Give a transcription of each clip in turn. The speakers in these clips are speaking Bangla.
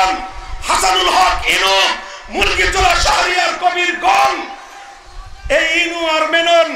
রহমান হাসানুল হক ইনু মুরগিচোলা শাহরিয়ার কবির গং। এই ইনু আর মেনন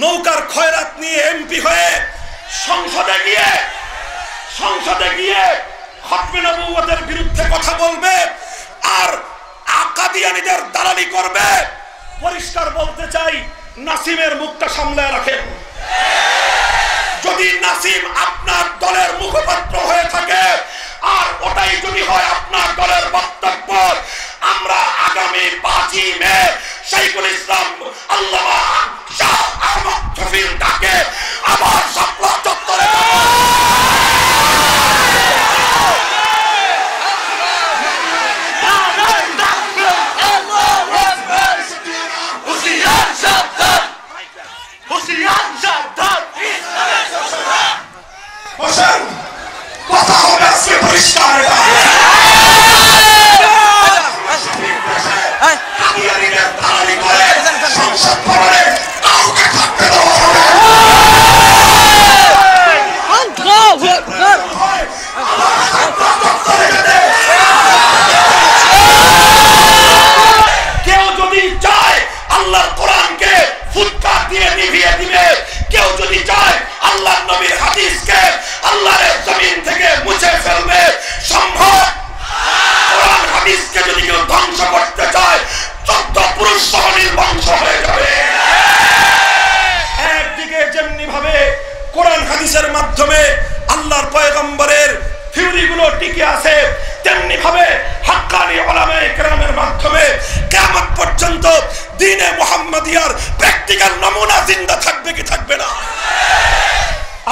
নৌকার খয়রাত নিয়ে এমপি হয়ে সংসদে গিয়ে সংসদে গিয়ে খতমে নবুয়তের বিরুদ্ধে কথা বলবে আর আকাদিয়ানিদের দালালি করবে। পরিষ্কার বলতে চাই, নাসিমের মুখটা সামলায় রাখেন। যদি নাসিম আপনার দলের মুখপাত্র হয়ে থাকে আর ওটাই যদি হয় আপনার দলের বক্তব্য আমরা আগামী পাঁচই মে শাইখুল ইসলাম আল্লাহ শাহ আহমদ শফির ডাকে আবার সাপলা চত্বরে হুশিয়ার What the hell is é por estar, নমুনা জিন্দা থাকবে কি থাকবে না?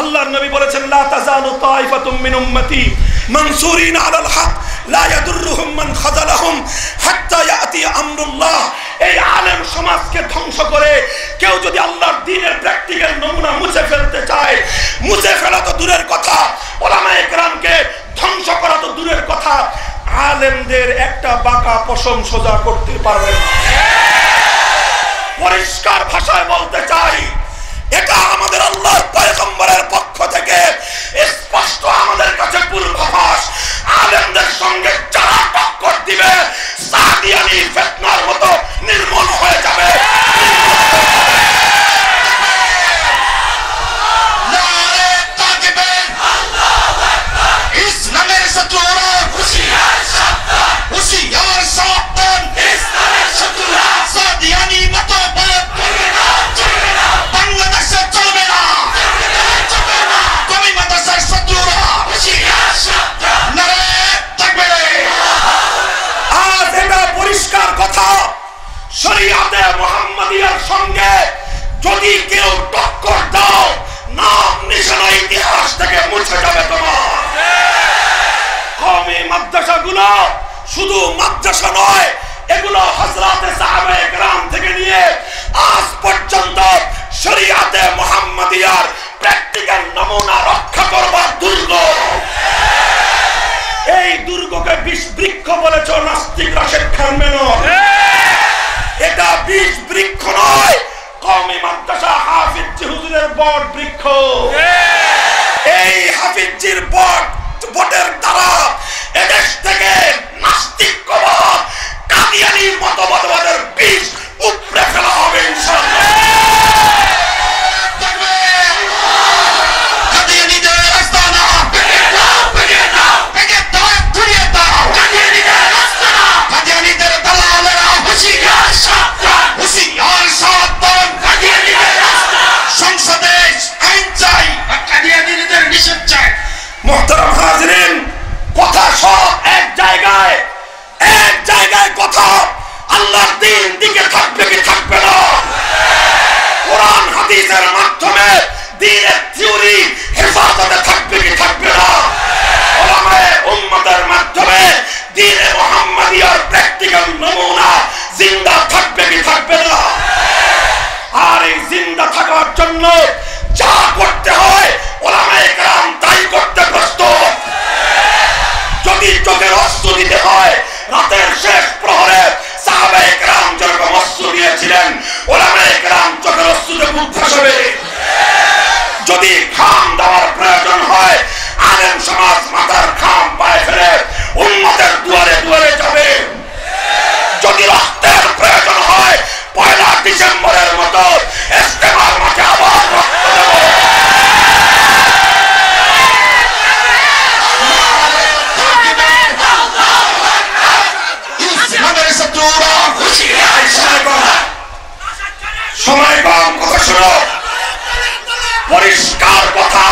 আল্লাহর নবী বলেছেন, লা তাজালু তাইফাতুম মিন উম্মতি মানসুরিন আলাল হক, লা মান খাযালাহুম হাত্তা ইয়াতি আমরুল্লাহ। এই আলেম সমাজকে ধ্বংস করে কেউ যদি আল্লাহর দ্বীনের প্র্যাকটিক্যাল নমুনা মুছে ফেলতে চায়, মুছে ফেলা তো দূরের কথা। ওলামায়ে ধ্বংস করা তো দূরের কথা। আলেমদের একটা বাঁকা পশম সোজা করতে পারবে না। পরিষ্কার ভাষায় বলতে চাই, এটা আমাদের আল্লাহ পয়গম্বরের পক্ষ থেকে স্পষ্ট আমাদের কাছে পূর্বাভাস। আলেমদের সঙ্গে যারা টক্কর দিবে, সাদিয়ানি কেউ টক্কর দাও। নাম নিশানা ইতিহাস থেকে মুছে যাবে তোমার। কমে মাদ্রাসাগুলো শুধু মাদ্রাসা নয় এগুলো হজরতে সাহাবায়ে গ্রাম থেকে নিয়ে আজ পর্যন্ত শরিয়াতে মোহাম্মদিয়ার প্র্যাকটিক্যাল নমুনা রক্ষা করবার দুর্গ। এই দুর্গকে বিষ বৃক্ষ বলেছ নাস্তিকরা শিক্ষার মেন এটা বিষ বৃক্ষ নয় কমে মাদ্রাসা হাফিজ হুজুরের বট বৃক্ষ। এই হাফিজির বট বটের দ্বারা এদেশ থেকে দিতে হয়। রাতের শেষ প্রহরে সাহাবে একরাম যেরকম অস্ত্র নিয়েছিলেন ওলামে একরাম চোখের অস্ত্রতে মুখ ভাসবে। যদি খাম দেওয়ার প্রয়োজন হয়, আলেম সমাজ মাথার খাম পায়ে ফেলে উন্মতের দুয়ার পরিষ্কার কথা,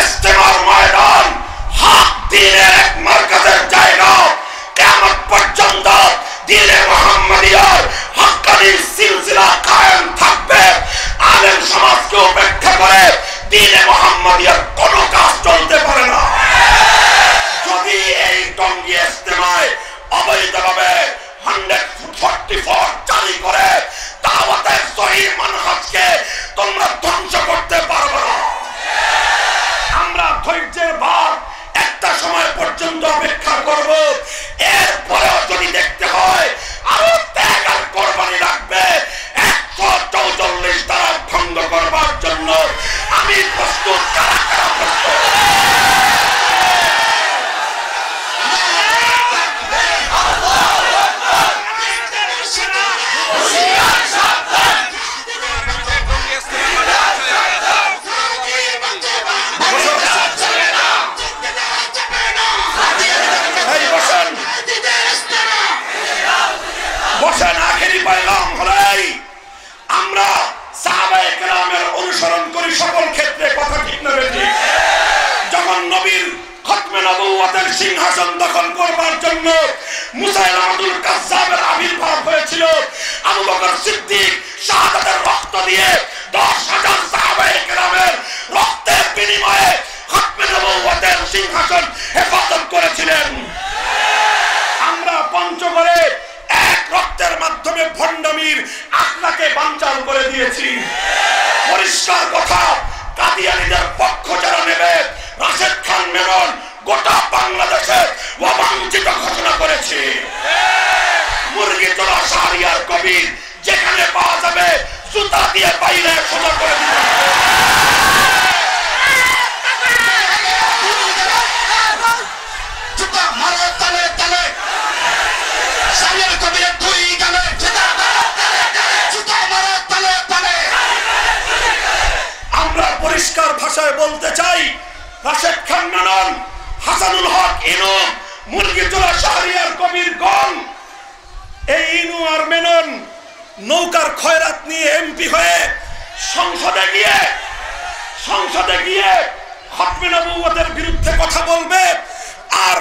ইস্তেমার ময়দান, হাত দিনের এক মার্কাজের জায়গা। কেমন পর্যন্ত দিনে মোহাম্মদিয়ার হকানি সিলসিলা কায়েম থাকবে। আলেম সমাজকে উপেক্ষা করে দিনে মোহাম্মদিয়ার কোনো কাজ চলতে পারে না। যদি এই টঙ্গি ইস্তেমায় অবৈধভাবে হান্ড্রেড ফোর্টি ফোর জারি করে সহি মানহাজকে তোমরা ধ্বংস করতে পারবে না। আমরা ধৈর্যের ভাব একটা সময় পর্যন্ত অপেক্ষা করব। এরপরেও যদি দেখতে হয়, আরও ত্যাগ আর কোরবানি লাগবে। একশো চৌচল্লিশ দ্বারা ভঙ্গ করবার জন্য আমি প্রস্তুত। কারা বকর সিদ্দিক শাহাদাতের রক্ত দিয়ে দশ হাজার সাহাবায়ে কেরামের রক্তের বিনিময়ে খতমে নবুয়তের সিংহাসন হেফাজত করেছিলেন। আমরা পঞ্চগড়ে এক রক্তের মাধ্যমে ভণ্ডামির আখলাকে বাঞ্চাল করে দিয়েছি। পরিষ্কার কথা, কাদিয়ানিদের পক্ষ যারা নেবে, রাশেদ খান মেনন গোটা বাংলাদেশে অবাঞ্ছিত ঘোষণা করেছি। মুরগি তোলা শাহরিয়ার কবির যেখানে পাওয়া যাবে, সুতা দিয়ে বাইরে সোজা করে দিতে আমরা পরিষ্কার ভাষায় বলতে চাই, রাশেদ খান মেনন, হাসানুল হক ইনু মুরগি চোরা শাহরিয়ার কবির গং এই ইনু আর মেনন নৌকার খয়রাত নিয়ে এমপি হয়ে সংসদে গিয়ে সংসদে গিয়ে খতমে নবুয়তের বিরুদ্ধে কথা বলবে আর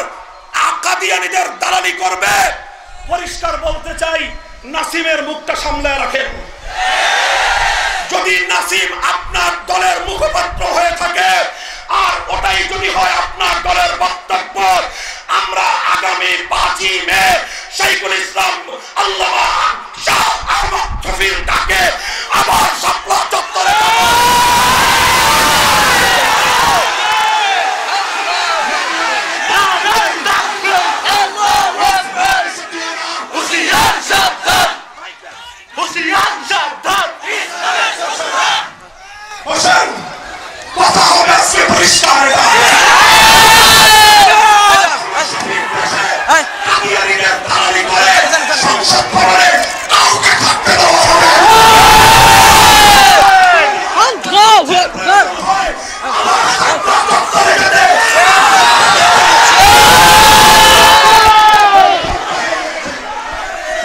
আকাদিয়ানিদের দালালি করবে। পরিষ্কার বলতে চাই, নাসিমের মুখটা সামলায় রাখেন। যদি নাসিম আপনার দলের মুখপাত্র হয়ে থাকে, আর ওটাই যদি হয় আপনার দলের বক্তব্য, আমরা আগামী পাঁচই মে শাইখুল ইসলাম আল্লামা আহমদ শফির ডাকে চত্বরে যাব। হুশিয়ার সাবধান হুশিয়ার সাবধান হোসেন কথা হবে আজকে পরিষ্কার এটা। কাদিয়ানিদের দালালি করে সংসদ ভবনে কাউকে থাকতে দেওয়া হবে না। হয়, আবার সাপলা চত্বরে যেতে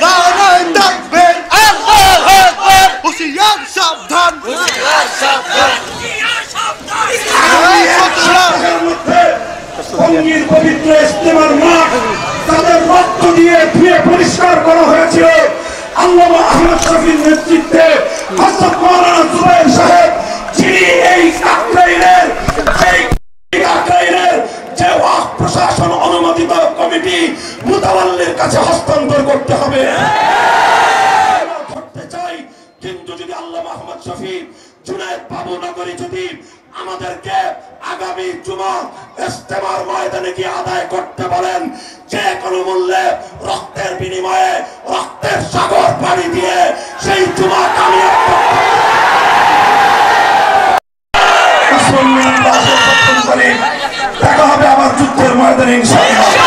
নারায় তাকবীর আল্লাহু আকবার হুশিয়ার সাবধান হুশিয়ার সাবধান সপ্তাহের মধ্যে টঙ্গীর পবিত্র ইস্তেমার মাঠ তাদের রক্ত দিয়ে ধুয়ে পরিষ্কার করা হয়েছিল আল্লামা আহমদ শফির নেতৃত্বে হযরত মাওলানা জুবাইর সাহেব যিনি এই কাকরাইলের এই কাকরাইলের যে ওয়াক্ফ প্রশাসন অনুমোদিত কমিটি মুতাওয়াল্লির কাছে হস্তান্তর করতে হবে করতে চাই কিন্তু যদি আল্লাহ মোহাম্মদ শফি জুনায়দ বাবু নগরী যদি আমাদেরকে আগামী জুমা ইস্তেমার ময়দানে গিয়ে আদায় করতে বলেন, যে কোনো মূল্যে রক্তের বিনিময়ে রক্তের সাগর পাড়ি দিয়ে সেই জুমা কামিয়াব দেখা হবে আবার যুদ্ধের ময়দানে, ইনশাআল্লাহ।